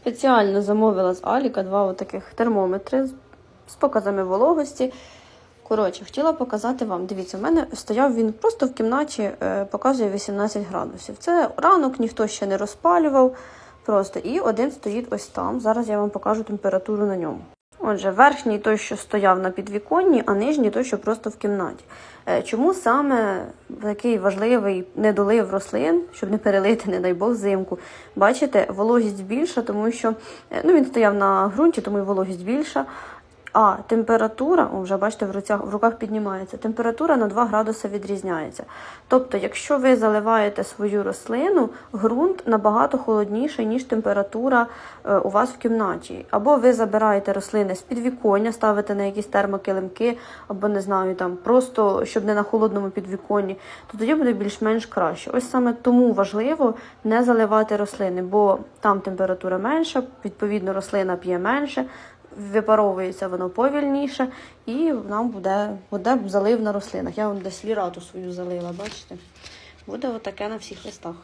Спеціально замовила з Аліка два отаких термометри з- з показами вологості. Коротше, хотіла показати вам. Дивіться, у мене стояв він просто в кімнаті, е, показує 18 градусів. Це ранок, ніхто ще не розпалював. Просто і один стоїть ось там. Зараз я вам покажу температуру на ньому. Отже, верхній той, що стояв на підвіконні, а нижній той, що просто в кімнаті. Е, Чому саме такий важливий недолив рослин, щоб не перелити, не дай Бог, взимку? Бачите, вологість більша, тому що е, ну, він стояв на ґрунті, тому і вологість більша. А температура, о, вже бачите, в руках, в руках піднімається. Температура на 2 градуси відрізняється. Тобто, якщо ви заливаєте свою рослину, ґрунт набагато холодніший, ніж температура е, у вас в кімнаті. Або ви забираєте рослини з підвіконня, ставите на якісь термокилимки, або не знаю, там просто щоб не на холодному підвіконні, то тоді буде більш-менш краще. Ось саме тому важливо не заливати рослини, бо там температура менша, відповідно, рослина п'є менше випаровується воно повільніше, і нам буде, буде залив на рослинах. Я вам десь лірату свою залила, бачите? Буде отаке на всіх листах.